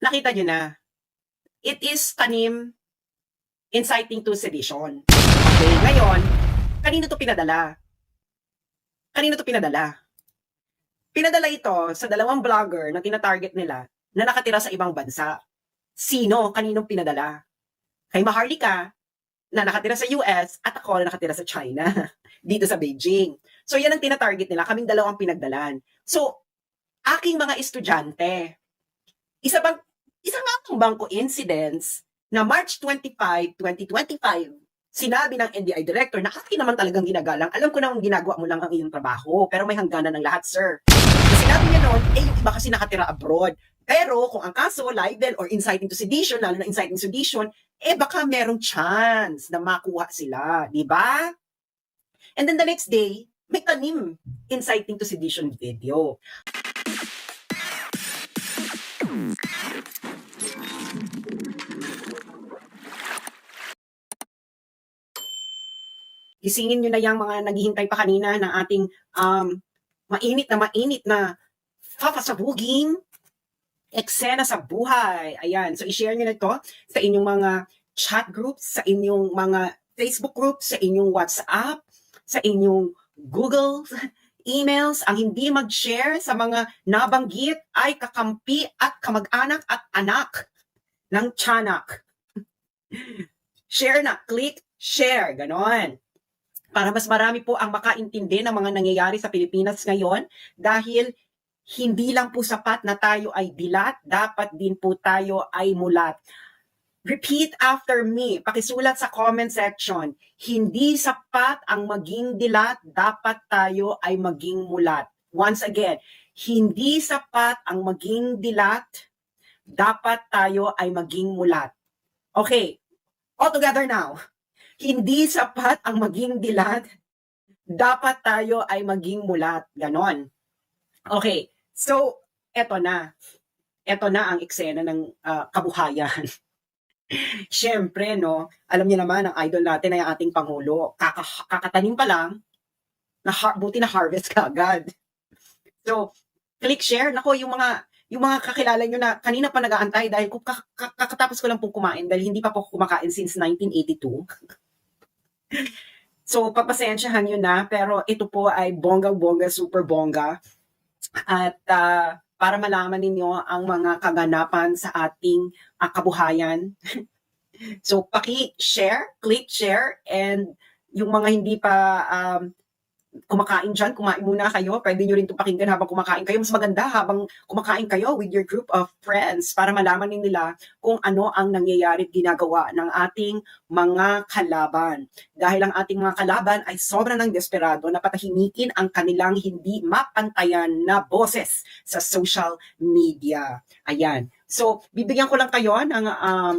nakita nyo na, it is tanim inciting to sedition. Okay, ngayon, kanino to pinadala? Kanino to pinadala? Pinadala ito sa dalawang vlogger na tinatarget nila na nakatira sa ibang bansa. Sino? Kaninong pinadala? Kay Maharlika, na nakatira sa US, at ako na nakatira sa China, dito sa Beijing. So, yan ang tinatarget nila. Kaming dalawang pinagdalan. So, aking mga estudyante, isa bang, isa nga bang coincidence na March 25, 2025, sinabi ng NBI director na akin naman talagang ginagalang. Alam ko namang ginagawa mo lang ang iyong trabaho, pero may hangganan ng lahat, sir. Sinabi niya noon, eh, yung iba kasi nakatira abroad. Pero kung ang kaso, libel or inciting to sedition, lalo na inciting sedition, eh baka merong chance na makuha sila, di ba? And then the next day, may tanim inciting to sedition video. Gisingin nyo na yung mga naghihintay pa kanina ng ating um, mainit na mainit na papasabuging eksena sa buhay. Ayan. So, i-share nyo na ito sa inyong mga chat groups, sa inyong mga Facebook groups, sa inyong WhatsApp, sa inyong Google emails. Ang hindi mag-share sa mga nabanggit ay kakampi at kamag-anak at anak ng tiyanak. share na. Click share. Ganon. Para mas marami po ang makaintindi ng mga nangyayari sa Pilipinas ngayon dahil hindi lang po sapat na tayo ay dilat, dapat din po tayo ay mulat. Repeat after me, pakisulat sa comment section, hindi sapat ang maging dilat, dapat tayo ay maging mulat. Once again, hindi sapat ang maging dilat, dapat tayo ay maging mulat. Okay, all together now. Hindi sapat ang maging dilat, dapat tayo ay maging mulat. Ganon. Okay, so eto na. Eto na ang eksena ng ah, kabuhayan. Siyempre, no, alam niyo naman, ang idol natin ay ating Pangulo. Kaka, kakatanim pa lang, na buti na harvest ka agad. So, click share. Nako, yung mga yung mga kakilala nyo na kanina pa nag-aantay dahil kakatapos ko lang po kumain dahil hindi pa po kumakain since 1982. so, papasensyahan nyo na pero ito po ay bonggang-bongga, super bongga. At ah, para malaman ninyo ang mga kaganapan sa ating ah, kabuhayan. so, paki-share, click share, and yung mga hindi pa um, kumakain dyan, kumain muna kayo. Pwede nyo rin itong pakinggan habang kumakain kayo. Mas maganda habang kumakain kayo with your group of friends para malaman din nila kung ano ang nangyayari ginagawa ng ating mga kalaban. Dahil ang ating mga kalaban ay sobrang ng desperado na patahimikin ang kanilang hindi mapantayan na boses sa social media. Ayan. So, bibigyan ko lang kayo ng um,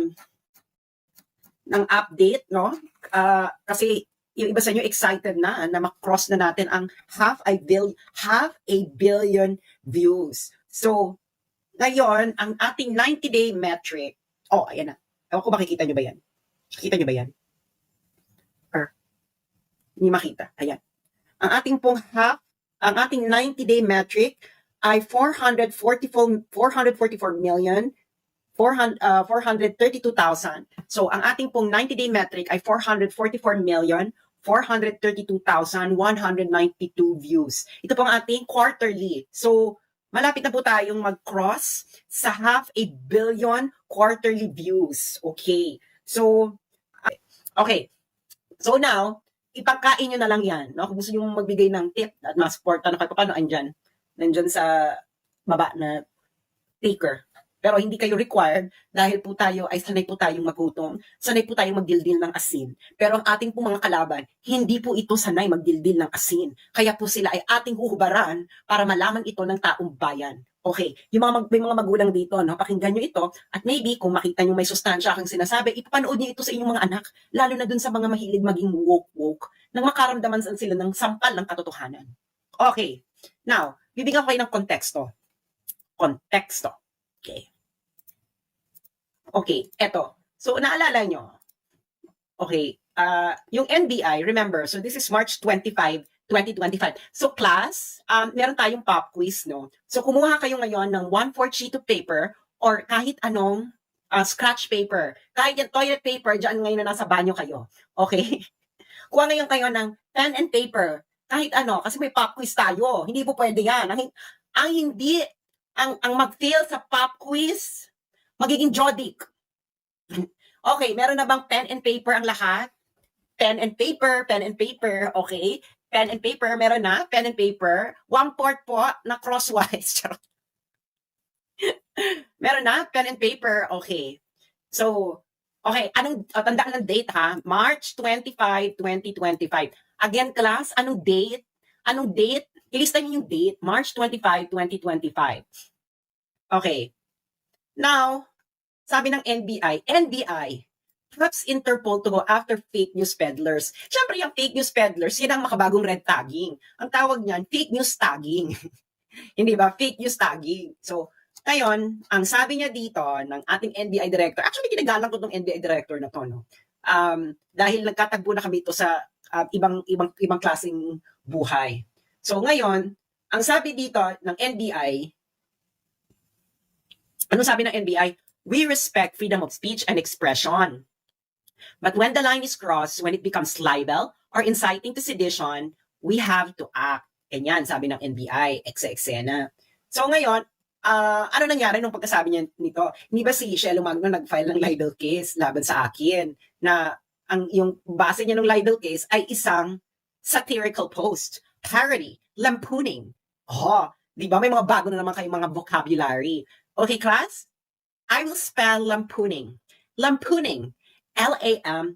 ng update, no? Ah, kasi yung iba sa inyo excited na na makross na natin ang half a billion half a billion views. So, ngayon, ang ating 90-day metric, oh, ayan na. Ewan ko makikita nyo ba yan? Nakita nyo ba yan? Or, hindi makita. Ayan. Ang ating pong half, ang ating 90-day metric ay 444, 444 million 400, uh, 432,000. So, ang ating pong 90-day metric ay 444 million 432,192 views. Ito pong ating quarterly. So, malapit na po tayong mag-cross sa half a billion quarterly views. Okay. So, okay. So now, ipagkain nyo na lang yan. No? Kung gusto nyo magbigay ng tip at ma-supportan na kayo, paano andyan? Nandyan sa baba na taker. Pero hindi kayo required dahil po tayo ay sanay po tayong magutom, sanay po tayong magdildil ng asin. Pero ang ating po mga kalaban, hindi po ito sanay magdildil ng asin. Kaya po sila ay ating huhubaran para malaman ito ng taong bayan. Okay, yung mga, mag, may mga magulang dito, no, pakinggan nyo ito, at maybe kung makita nyo may sustansya kang sinasabi, ipapanood nyo ito sa inyong mga anak, lalo na dun sa mga mahilig maging woke-woke, nang makaramdaman sila ng sampal ng katotohanan. Okay, now, bibigyan ko kayo ng konteksto. Konteksto. Okay. Okay, eto. So, naalala nyo, okay, uh, yung NBI, remember, so this is March 25, 2025. So, class, um, meron tayong pop quiz, no? So, kumuha kayo ngayon ng 1-4 sheet of paper or kahit anong ah, scratch paper. Kahit yung toilet paper, dyan ngayon na nasa banyo kayo. Okay? Kuha ngayon kayo ng pen and paper. Kahit ano, kasi may pop quiz tayo. Hindi po pwede yan. Ang, ang hindi, ang, ang mag-fail sa pop quiz, magiging jodic. okay, meron na bang pen and paper ang lahat? Pen and paper, pen and paper, okay? Pen and paper, meron na, pen and paper. One port po na crosswise. Meron na, pen and paper, okay. So, okay, anong, oh, tandaan ng date ha? March 25, 2025. Again, class, anong date? Anong date? Ilista niyo yung date, March 25, 2025. Okay. Now, sabi ng NBI, NBI, perhaps Interpol to go after fake news peddlers. Siyempre, yung fake news peddlers, yun ang makabagong red tagging. Ang tawag niyan, fake news tagging. Hindi ba? Fake news tagging. So, ngayon, ang sabi niya dito ng ating NBI director, actually, ginagalang ko tong NBI director na to, no? Um, dahil nagkatagpo na kami ito sa uh, ibang ibang ibang klaseng buhay. So ngayon, ang sabi dito ng NBI, ano sabi ng NBI? We respect freedom of speech and expression. But when the line is crossed, when it becomes libel or inciting to sedition, we have to act. Ganyan, sabi ng NBI, ekse-eksena. So ngayon, ah, ano nangyari nung pagkasabi niya nito? Hindi ba si Shelo Magno nag-file ng libel case laban sa akin na ang yung base niya ng libel case ay isang satirical post, parody, lampooning. Oh, di ba? May mga bago na naman kayong mga vocabulary. Okay, class? I will spell lampooning. Lampooning. L-A-M-P-O-O-N-I-N-G.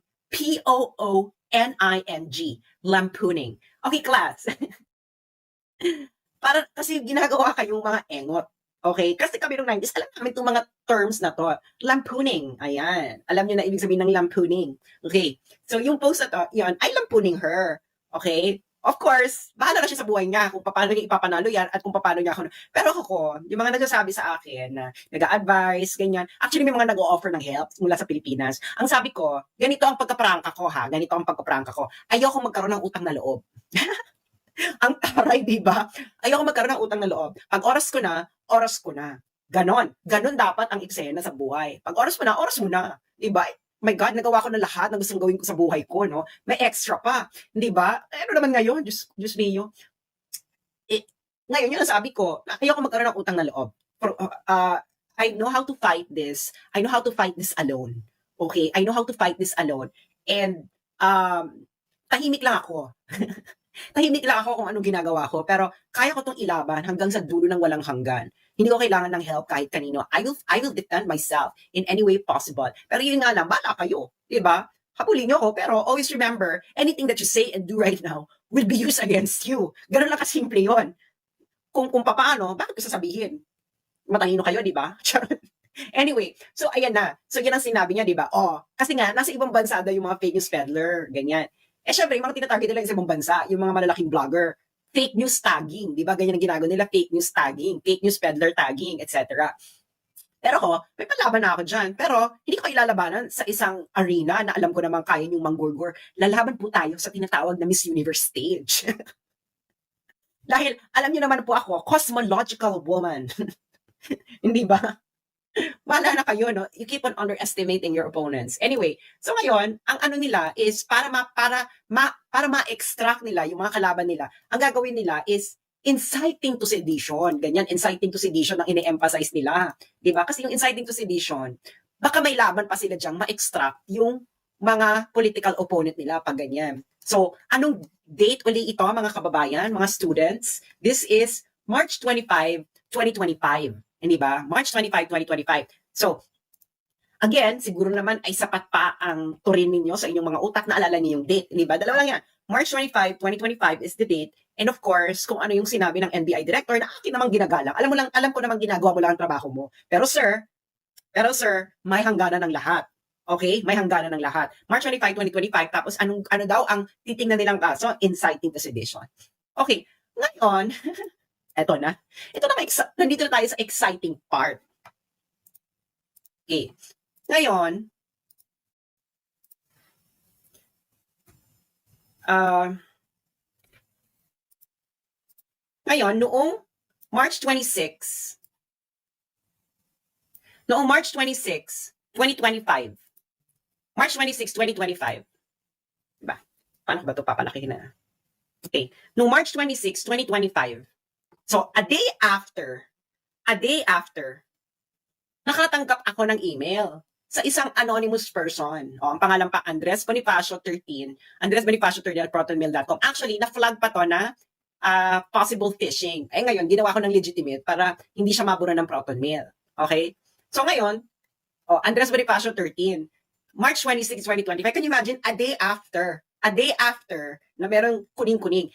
Lampooning. Okay, class. Para kasi ginagawa kayong mga engot. Okay? Kasi kami nung 90s, alam namin itong mga terms na to. Lampooning. Ayan. Alam niyo na ibig sabihin ng lampooning. Okay. So, yung post na to, yun, I lampooning her. Okay? Of course, bahala na siya sa buhay niya kung paano niya ipapanalo yan at kung paano niya ako. Pero ako, yung mga nagsasabi sa akin na nag-a-advise, ganyan. Actually, may mga nag-o-offer ng help mula sa Pilipinas. Ang sabi ko, ganito ang pagkaprangka ko ha, ganito ang pagkaprangka ko. Ayoko magkaroon ng utang na loob. ang taray, di ba? Ayoko magkaroon ng utang na loob. Pag oras ko na, oras ko na. Ganon. Ganon dapat ang eksena sa buhay. Pag oras mo na, oras mo na. Di ba? My God, nagawa ko na lahat ng gustong gawin ko sa buhay ko, no? May extra pa. Di ba? Eh, Ano naman ngayon? Diyos, Diyos mio. Eh, ngayon, yun ang sabi ko, ayoko magkaroon ng utang na loob. For, uh, I know how to fight this. I know how to fight this alone. Okay? I know how to fight this alone. And, um, tahimik lang ako. tahimik lang ako kung anong ginagawa ko, pero kaya ko tong ilaban hanggang sa dulo ng walang hanggan. Hindi ko kailangan ng help kahit kanino. I will, I will defend myself in any way possible. Pero yun nga lang, bala kayo. ba? Habulin niyo ako, pero always remember, anything that you say and do right now will be used against you. Ganun lang kasimple yun. Kung, kung paano, bakit ko sasabihin? Matalino kayo, di ba? Anyway, so ayan na. So yan ang sinabi niya, di ba? Oh, kasi nga, nasa ibang bansa daw yung mga fake news peddler, ganyan. Eh syempre, yung mga tinatarget nila sa ibang bansa, yung mga malalaking vlogger, fake news tagging, di ba? Ganyan ang ginagawa nila, fake news tagging, fake news peddler tagging, etc. Pero ako, may palaban na ako dyan. Pero hindi ko ilalabanan sa isang arena na alam ko naman kaya yung manggurgur. Lalaban po tayo sa tinatawag na Miss Universe stage. Dahil alam niyo naman po ako, cosmological woman. hindi ba? Bahala na kayo, no? You keep on underestimating your opponents. Anyway, so ngayon, ang ano nila is para ma para ma para ma-extract nila yung mga kalaban nila. Ang gagawin nila is inciting to sedition. Ganyan, inciting to sedition ang ine-emphasize nila. 'Di ba? Kasi yung inciting to sedition, baka may laban pa sila diyang ma-extract yung mga political opponent nila pag ganyan. So, anong date uli ito mga kababayan, mga students? This is March 25, 2025. Hindi ba? March 25, 2025. So, again, siguro naman ay sapat pa ang turin ninyo sa inyong mga utak na alala niyo yung date. Hindi ba? Dalawa lang yan. March 25, 2025 is the date. And of course, kung ano yung sinabi ng NBI director na akin namang ginagalang. Alam mo lang, alam ko namang ginagawa mo lang ang trabaho mo. Pero sir, pero sir, may hangganan ng lahat. Okay? May hangganan ng lahat. March 25, 2025, tapos anong, ano daw ang titingnan nilang kaso? Inciting to sedition. Okay. Ngayon, eto na. Ito na, nandito na tayo sa exciting part. Okay. Ngayon, ah, ngayon, noong March 26, Noong March 26, 2025. March 26, 2025. Diba? Paano ba ito papalakihin na? Okay. Noong March 26, 2025. So, a day after, a day after, nakatanggap ako ng email sa isang anonymous person. O, ang pangalan pa, Andres Bonifacio 13. Andres Bonifacio 13 at protonmail.com. Actually, na-flag pa to na ah, possible phishing. Eh ngayon, ginawa ko ng legitimate para hindi siya mabura ng protonmail. Okay? So ngayon, oh, Andres Bonifacio 13. March 26, 2025. Can you imagine? A day after. A day after na merong kuning-kuning.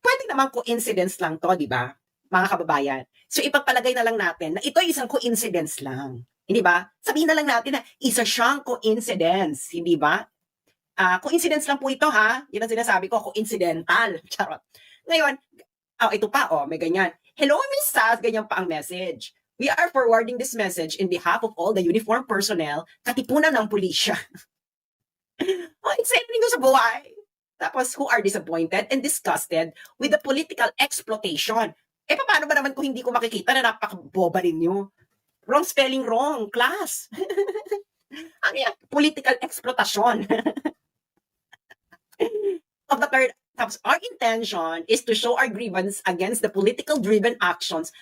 Pwede naman coincidence lang to, di ba? Mga kababayan. So ipagpalagay na lang natin na ito ay isang coincidence lang. Hindi ba? Sabihin na lang natin na isa siyang coincidence. Hindi ba? Ah, coincidence lang po ito ha. Yun ang sinasabi ko, coincidental. Charot. Ngayon, oh, ito pa, oh, may ganyan. Hello, Miss Saz, ganyan pa ang message. We are forwarding this message in behalf of all the uniformed personnel, katipunan ng pulisya. oh, exciting ko sa buhay. Tapos, who are disappointed and disgusted with the political exploitation. Eh, paano ba naman kung hindi ko makikita na napakaboba ninyo? Wrong spelling wrong, class. ano yan? Political exploitation. of the third tapos our intention is to show our grievance against the political driven actions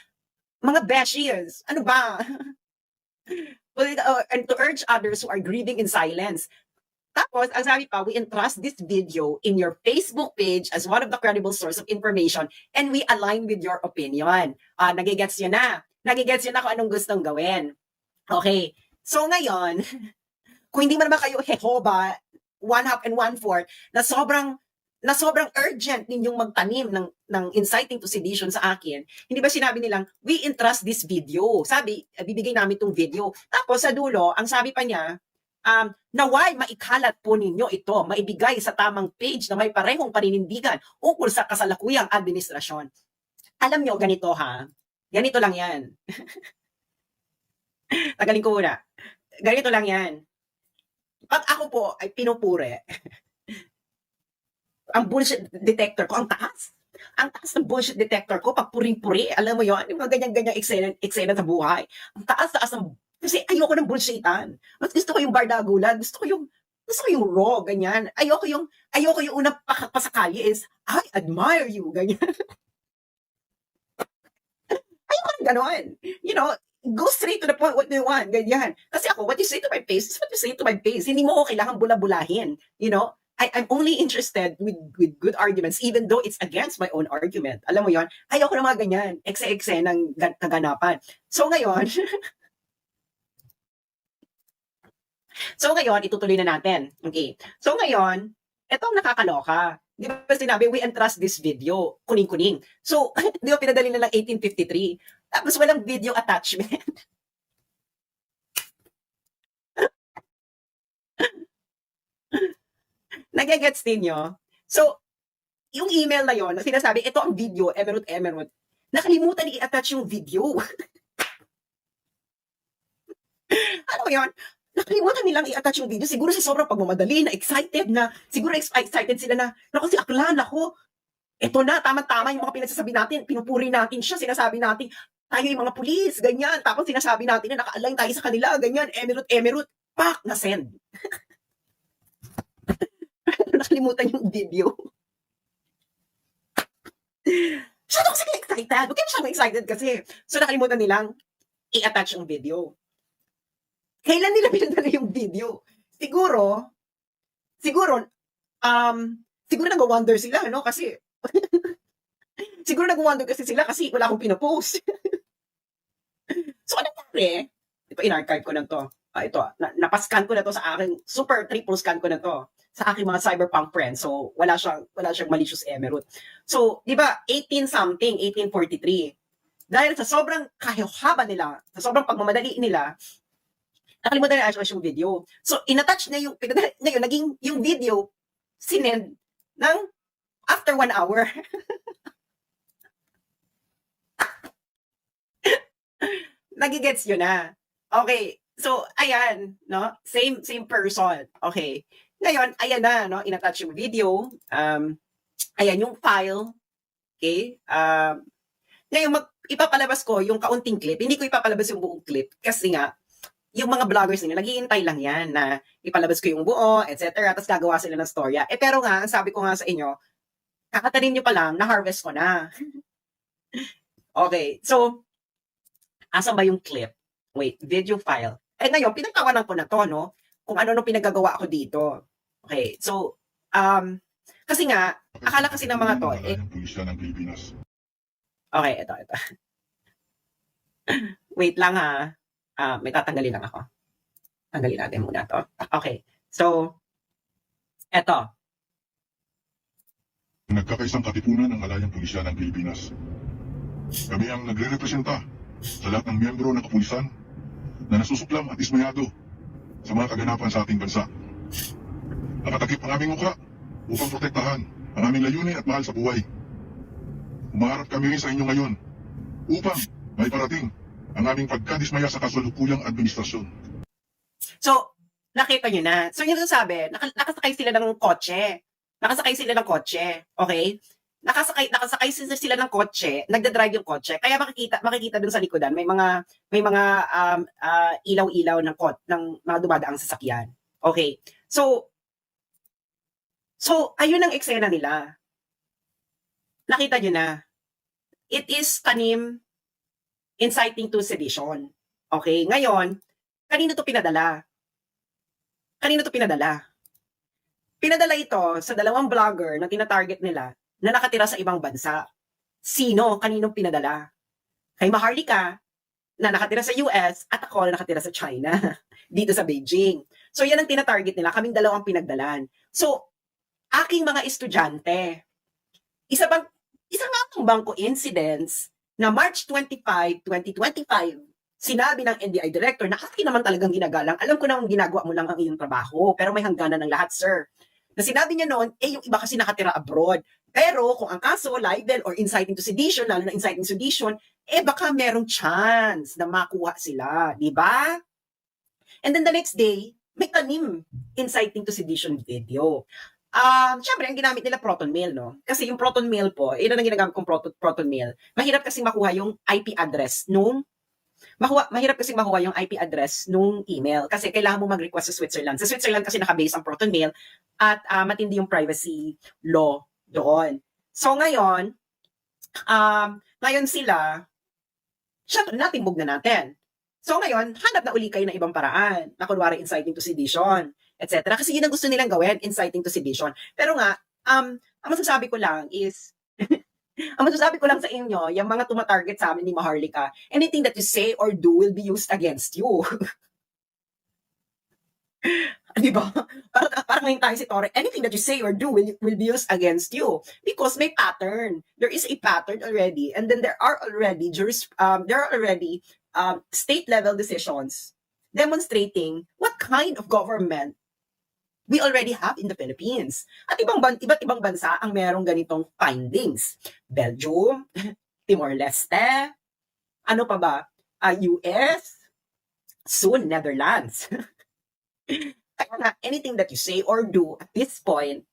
mga beshies ano ba Polit- uh, and to urge others who are grieving in silence tapos ang sabi pa we entrust this video in your Facebook page as one of the credible source of information and we align with your opinion ah nagigets yun na nagigets yun na kung anong gustong gawin okay so ngayon kung hindi man naman kayo Jehovah one half and one fourth na sobrang na sobrang urgent ninyong magtanim ng, ng inciting to sedition sa akin, hindi ba sinabi nilang, we entrust this video. Sabi, bibigay namin tong video. Tapos sa dulo, ang sabi pa niya, um, naway maikalat po ninyo ito, maibigay sa tamang page na may parehong paninindigan ukol sa kasalukuyang administrasyon. Alam nyo, ganito ha, ganito lang yan. Tagalin ko muna. Ganito lang yan. Pag ako po ay pinupure, ang bullshit detector ko, ang taas. Ang taas ng bullshit detector ko, pag puring-puri, alam mo yun, yung mga ganyan-ganyan eksena, eksena sa buhay. Ang taas-taas ng, kasi ayoko ng bullshitan. Mas gusto ko yung bardagulan, gusto ko yung, gusto ko yung raw, ganyan. Ayoko yung, ayoko yung unang pa- pasakali is, I admire you, ganyan. ayoko ng ganon. You know, go straight to the point what do you want, ganyan. Kasi ako, what you say to my face is what you say to my face. Hindi mo ko kailangan bula-bulahin, you know? I, I'm only interested with, with good arguments, even though it's against my own argument. Alam mo yon Ayoko ng mga ganyan. Ekse-ekse ng gan- kaganapan. So ngayon, so ngayon, itutuloy na natin. Okay. So ngayon, etong nakakaloka. Di ba sinabi, we entrust this video, kuning-kuning. So, di ba pinadali na lang 1853? Tapos walang video attachment. Nagigets ninyo? So, yung email na yon, sinasabi, ito ang video, emerald, emerald. Nakalimutan i-attach yung video. ano yun? Nakalimutan nilang i-attach yung video. Siguro sa sobrang pagmamadali, na excited na, siguro ex- excited sila na, naku si Aklan, ako, ito na, tama-tama yung mga pinagsasabi natin, pinupuri natin siya, sinasabi natin, tayo yung mga pulis, ganyan. Tapos sinasabi natin na naka-align tayo sa kanila, ganyan, emerald, emerald. Pak, na-send. nakalimutan yung video. Daw sila excited. Huwag kayo siyang excited kasi. So nakalimutan nilang i-attach yung video. Kailan nila pinadala yung video? Siguro, siguro, um, siguro nag-wonder sila, no? Kasi, siguro nag-wonder kasi sila kasi wala akong pinopost. so, ano nangyari? Ito, in-archive ko na to. Ah, ito, na, napascan ko na to sa aking, super triple scan ko na to sa aking mga cyberpunk friends. So, wala siyang, wala siyang malicious emerald. So, di ba, 18 something, 1843. Dahil sa sobrang kahihaba nila, sa sobrang pagmamadali nila, nakalimutan na i-attach yung video. So, inattach na yung, ngayon, naging yung video, sinend ng after one hour. Nagigets yun na. Okay. So, ayan, no? Same, same person. Okay. Ngayon, ayan na, no? Inattach yung video. Um, ayan yung file. Okay? Um, ngayon, mag, ipapalabas ko yung kaunting clip. Hindi ko ipapalabas yung buong clip kasi nga, yung mga vloggers nila, naghihintay lang yan na ipalabas ko yung buo, etc. Tapos gagawa sila ng storya. Eh pero nga, ang sabi ko nga sa inyo, kakatanim nyo pa lang, na-harvest ko na. okay, so, asan ba yung clip? Wait, video file. Eh ngayon, pinagtawanan ko na to, no? Kung ano no pinagagawa ko dito. Okay, so, um, kasi nga, akala kasi ng mga to, eh, ng Pilipinas. okay, ito, ito. Wait lang ha. Ah, may tatanggalin lang ako. Tanggalin natin muna to. Okay, so, eto. Nagkakaisang katipunan ng alayang pulisya ng Pilipinas. Kami ang nagre-representa sa lahat ng miyembro ng kapulisan na nasusuklam at ismayado sa mga kaganapan sa ating bansa. Nakatakip ang aming mukha upang protektahan ang aming layunin at mahal sa buhay. Umaharap kami sa inyo ngayon upang may parating ang aming pagkadismaya sa kasalukuyang administrasyon. So, nakita nyo na. So, yung sasabi, naka, nakasakay sila ng kotse. Nakasakay sila ng kotse. Okay? Nakasakay, nakasakay sila ng kotse, nagda-drive yung kotse. Kaya makikita, makikita dun sa likodan, may mga, may mga um, ah, ilaw-ilaw ng kot, ng mga dumadaang sasakyan. Okay? So, so, ayun ang eksena nila. Nakita nyo na. It is tanim inciting to sedition. Okay? Ngayon, kanino to pinadala? Kanino to pinadala? Pinadala ito sa dalawang vlogger na tinatarget nila na nakatira sa ibang bansa. Sino? Kaninong pinadala? Kay Maharlika, na nakatira sa US, at ako na nakatira sa China, dito sa Beijing. So yan ang tinatarget nila, kaming dalawang pinagdalan. So, aking mga estudyante, isa bang, isa nga bang coincidence na March 25, 2025, sinabi ng NBI director na akin naman talagang ginagalang. Alam ko na ginagawa mo lang ang iyong trabaho, pero may hangganan ng lahat, sir. Na sinabi niya noon, eh yung iba kasi nakatira abroad. Pero kung ang kaso, libel or inciting to sedition, lalo na inciting sedition, eh baka merong chance na makuha sila, di ba? And then the next day, may tanim inciting to sedition video. Um, syempre, ang ginamit nila proton mail, no? Kasi yung proton mail po, yun ang ginagamit kong proton, proton mail. Mahirap kasi makuha yung IP address nung Makuha, mahirap kasi makuha yung IP address nung email kasi kailangan mo mag-request sa Switzerland. Sa Switzerland kasi nakabase ang Proton Mail at ah, matindi yung privacy law doon. So ngayon, um, ngayon sila, syempre natimbog na natin. So ngayon, hanap na uli kayo ng ibang paraan na kunwari inciting to sedition, etc. Kasi yun ang gusto nilang gawin, inciting to sedition. Pero nga, um, ang masasabi ko lang is, ang masasabi ko lang sa inyo, yung mga tumatarget sa amin ni Maharlika, anything that you say or do will be used against you. Di ba? Parang, parang ngayon tayo si Tore, anything that you say or do will, will be used against you. Because may pattern. There is a pattern already. And then there are already juris, um, there are already um, state level decisions demonstrating what kind of government we already have in the Philippines. At ibang ban- iba't ibang bansa ang merong ganitong findings. Belgium, Timor-Leste, ano pa ba? Ah, US, soon Netherlands. Kaya nga, anything that you say or do at this point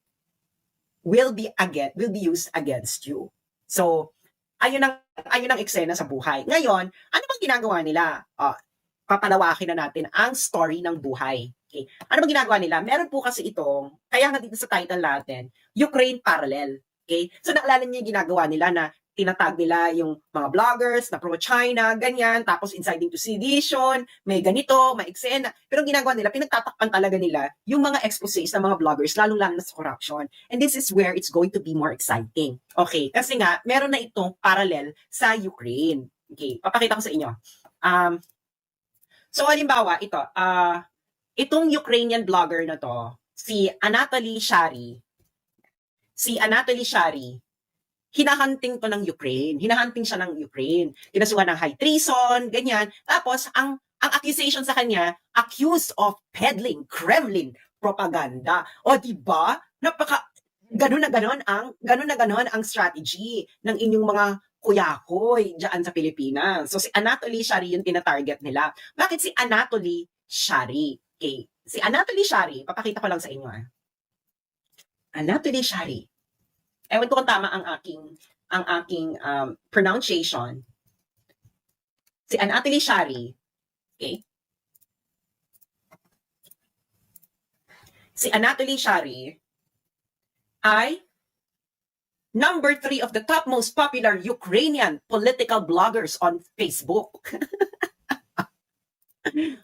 will be again will be used against you. So, ayun ang ayun ang eksena sa buhay. Ngayon, ano bang ginagawa nila? Ah, papalawakin na natin ang story ng buhay. Okay. Ano bang ginagawa nila? Meron po kasi itong, kaya nga dito sa title natin, Ukraine Parallel. Okay? So naalala niyo yung ginagawa nila na tinatag nila yung mga bloggers na pro-China, ganyan, tapos inciting to sedition, may ganito, may eksena. Pero ginagawa nila, pinagtatakpan talaga nila yung mga exposés ng mga bloggers, lalong-lalo na sa corruption. And this is where it's going to be more exciting. Okay, kasi nga, meron na itong parallel sa Ukraine. Okay, papakita ko sa inyo. Um, so, halimbawa, ito, ah, itong Ukrainian blogger na to, si Anatoly Shari, si Anatoly Shari, hinahunting to ng Ukraine. Hinahunting siya ng Ukraine. Kinasuhan ng high treason, ganyan. Tapos, ang ang accusation sa kanya, accused of peddling Kremlin propaganda. O, di ba? Napaka, ganun na ganun ang, ganun na ganun ang strategy ng inyong mga kuyakoy dyan sa Pilipinas. So, si Anatoly Shari yung tinatarget nila. Bakit si Anatoly Shari? Okay. Si Anatoly Shari, papakita ko lang sa inyo ah. Anatoly Shari. Ewan ko kung tama ang aking ang aking um, pronunciation. Si Anatoly Shari. Okay. Si Anatoly Shari ay number three of the top most popular Ukrainian political bloggers on Facebook.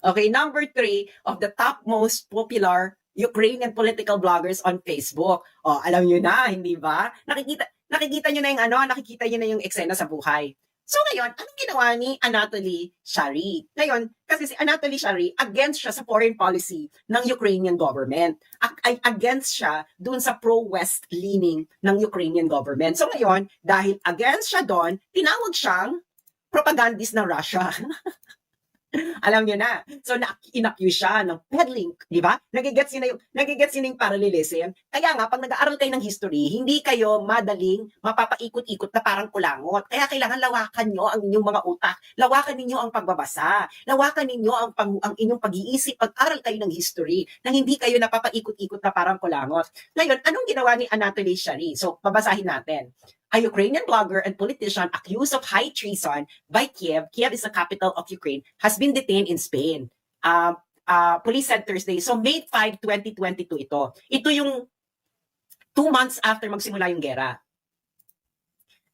okay, number three of the top most popular Ukrainian political bloggers on Facebook. Oh, alam niyo na, hindi ba? Nakikita nakikita niyo na yung ano, nakikita niyo na yung eksena sa buhay. So ngayon, anong ginawa ni Anatoly Shari? Ngayon, kasi si Anatoly Shari, against siya sa foreign policy ng Ukrainian government. Ag- against siya dun sa pro-West leaning ng Ukrainian government. So ngayon, dahil against siya doon, tinawag siyang propagandist ng Russia. Alam niyo na. So, na inaccuse siya ng peddling, di ba? Nagigets yun na yung, nagigets yun na yung parallelism. Kaya nga, pag nag-aaral kayo ng history, hindi kayo madaling mapapaikot-ikot na parang kulangot. Kaya kailangan lawakan nyo ang inyong mga utak. Lawakan ninyo ang pagbabasa. Lawakan ninyo ang, pang, ang inyong pag-iisip. Pag-aral kayo ng history nang hindi kayo napapaikot-ikot na parang kulangot. Ngayon, anong ginawa ni Anatoly Shari? So, babasahin natin. A Ukrainian blogger and politician accused of high treason by Kiev, Kiev is the capital of Ukraine, has been detained in Spain. Uh, uh, police said Thursday. So May 5, 2022 ito. Ito yung two months after magsimula yung gera.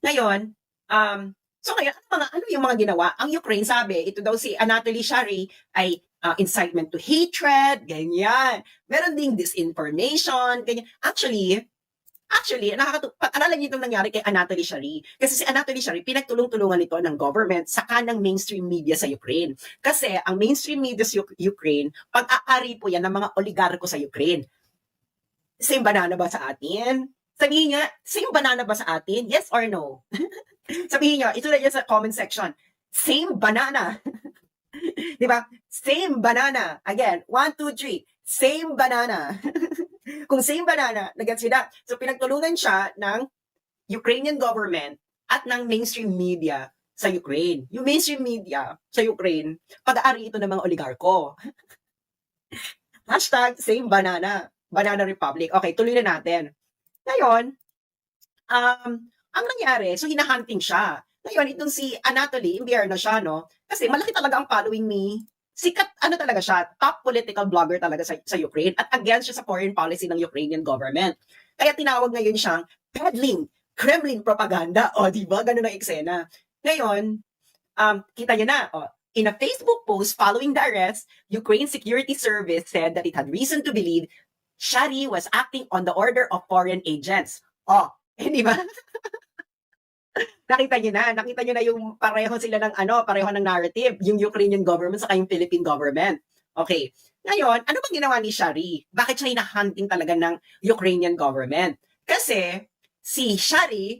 Ngayon, um, so ngayon, ano, mga, ano yung mga ginawa? Ang Ukraine sabi, ito daw si Anatoly Shari ay uh, incitement to hatred, ganyan. Meron ding disinformation, ganyan. Actually, Actually, nakakatu- pag-aralan niyo itong nangyari kay Anatoly Shari. Kasi si Anatoly Shari, pinagtulong-tulungan ito ng government saka ng mainstream media sa Ukraine. Kasi ang mainstream media sa Uk- Ukraine, pag-aari po yan ng mga oligarko sa Ukraine. Same banana ba sa atin? Sabihin niya, same banana ba sa atin? Yes or no? Sabihin niyo, ito na yan sa comment section. Same banana. Di ba? Same banana. Again, one, two, three. Same banana. Kung same banana, nagets sila. So pinagtulungan siya ng Ukrainian government at ng mainstream media sa Ukraine. Yung mainstream media sa Ukraine, pag-aari ito ng mga oligarko. Hashtag same banana. Banana Republic. Okay, tuloy na natin. Ngayon, um, ang nangyari, so hinahunting siya. Ngayon, itong si Anatoly, imbiyar na siya, no? Kasi malaki talaga ang following ni sikat ano talaga siya, top political blogger talaga sa, sa Ukraine at against siya sa foreign policy ng Ukrainian government. Kaya tinawag ngayon siyang peddling Kremlin propaganda. O, di ba? Ganun ang eksena. Ngayon, um, kita niyo na, o, in a Facebook post following the arrest, Ukraine Security Service said that it had reason to believe Shari was acting on the order of foreign agents. Oh, hindi ba? nakita niyo na, nakita niyo na yung pareho sila ng ano, pareho ng narrative, yung Ukrainian government sa yung Philippine government. Okay. Ngayon, ano bang ginawa ni Shari? Bakit siya hinahunting talaga ng Ukrainian government? Kasi si Shari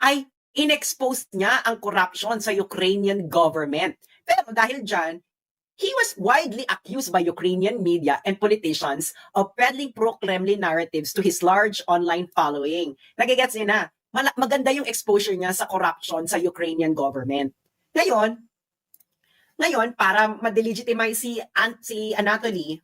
ay inexposed niya ang corruption sa Ukrainian government. Pero dahil dyan, he was widely accused by Ukrainian media and politicians of peddling pro-Kremlin narratives to his large online following. Nagigets niyo na, maganda yung exposure niya sa corruption sa Ukrainian government. Ngayon, ngayon para ma-delegitimize si si Anatoly,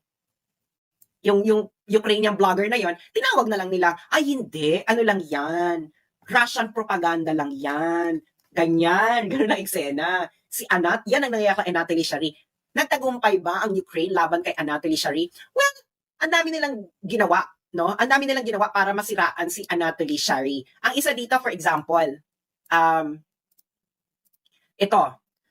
yung yung Ukrainian blogger na yon, tinawag na lang nila, ay hindi, ano lang yan, Russian propaganda lang yan, ganyan, ganun na eksena. Si Anat, yan ang nangyayari kay Anatoly Shari. Nagtagumpay ba ang Ukraine laban kay Anatoly Shari? Well, ang dami nilang ginawa no? Ang dami nilang ginawa para masiraan si Anatoly Shari. Ang isa dito, for example, um, ito,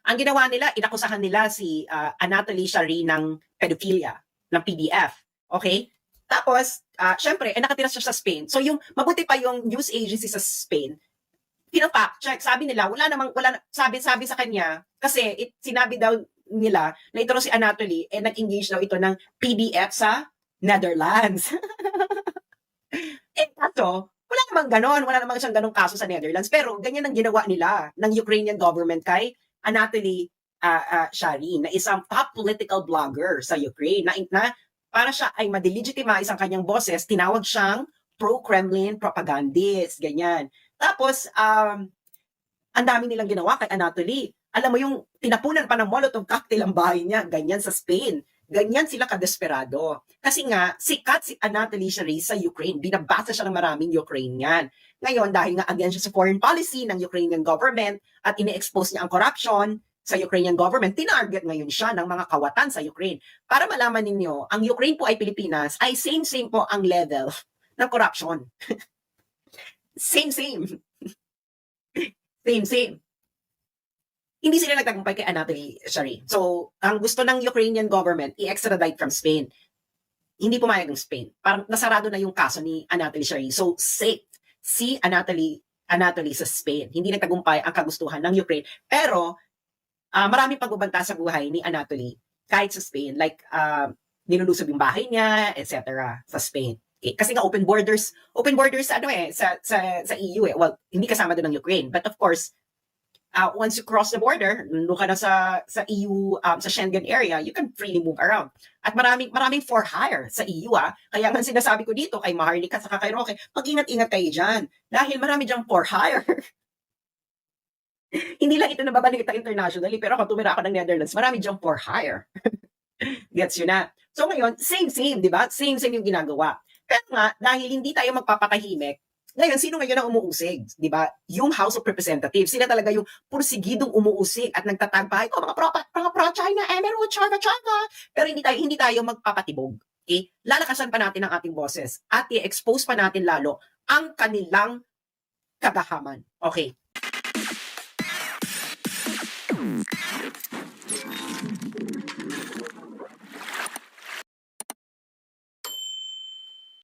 ang ginawa nila, inakusahan nila si uh, Anatoly Shari ng pedophilia, ng PDF. Okay? Tapos, uh, syempre, eh, nakatira siya sa Spain. So, yung, mabuti pa yung news agency sa Spain, pinafact check. Sabi nila, wala namang, wala, sabi, sabi sa kanya, kasi it, sinabi daw nila na ito si Anatoly, eh, nag-engage daw ito ng PDF sa Netherlands. eh, kaso, wala namang ganon. Wala namang siyang ganong kaso sa Netherlands. Pero, ganyan ang ginawa nila ng Ukrainian government kay Anatoly uh, uh, Shari, na isang top political blogger sa Ukraine, na, na para siya ay ma-delegitimize ang kanyang boses, tinawag siyang pro-Kremlin propagandist, ganyan. Tapos, um, ang dami nilang ginawa kay Anatoly. Alam mo yung tinapunan pa ng Molotov cocktail ang bahay niya, ganyan sa Spain. Ganyan sila kadesperado. Kasi nga, sikat si Anatoly Shari sa Ukraine. Binabasa siya ng maraming Ukrainian. Ngayon, dahil nga against siya sa foreign policy ng Ukrainian government at ini-expose niya ang corruption, sa Ukrainian government, tinarget ngayon siya ng mga kawatan sa Ukraine. Para malaman ninyo, ang Ukraine po ay Pilipinas, ay same-same po ang level ng corruption. same-same. Same-same. Hindi sila nagtagumpay kay Anatoly Shari. So, ang gusto ng Ukrainian government, i-extradite from Spain. Hindi pumayag ng Spain. Parang nasarado na yung kaso ni Anatoly Shari. So, safe si Anatoly Anatoly sa Spain. Hindi nagtagumpay ang kagustuhan ng Ukraine. Pero, ah maraming pagbabanta sa buhay ni Anatoly kahit sa Spain. Like, uh, nilulusob yung bahay niya, etc. sa Spain. Eh, kasi nga open borders, open borders ano eh sa sa sa EU eh. Well, hindi kasama doon ng Ukraine, but of course, uh, once you cross the border, nandun ka na sa sa EU um, sa Schengen area, you can freely move around. At maraming maraming for hire sa EU ah. Kaya nga sinasabi ko dito kay Maharlika at kay Roque, mag-ingat-ingat kayo diyan dahil marami diyang for hire. hindi lang ito nababalita internationally, pero kung tumira ako ng Netherlands, marami diyang for hire. Gets you na? So ngayon, same-same, di ba? Same-same yung ginagawa. Pero nga, dahil hindi tayo magpapatahimik, ngayon, sino ngayon ang umuusig? Di ba? Yung House of Representatives. Sila talaga yung pursigidong umuusig at nagtatagbay, oh, mga pro, mga pro-China, Emeru, China, China. Pero hindi tayo, hindi tayo magpapatibog. Okay? Lalakasan pa natin ang ating boses at i-expose pa natin lalo ang kanilang kagahaman. Okay.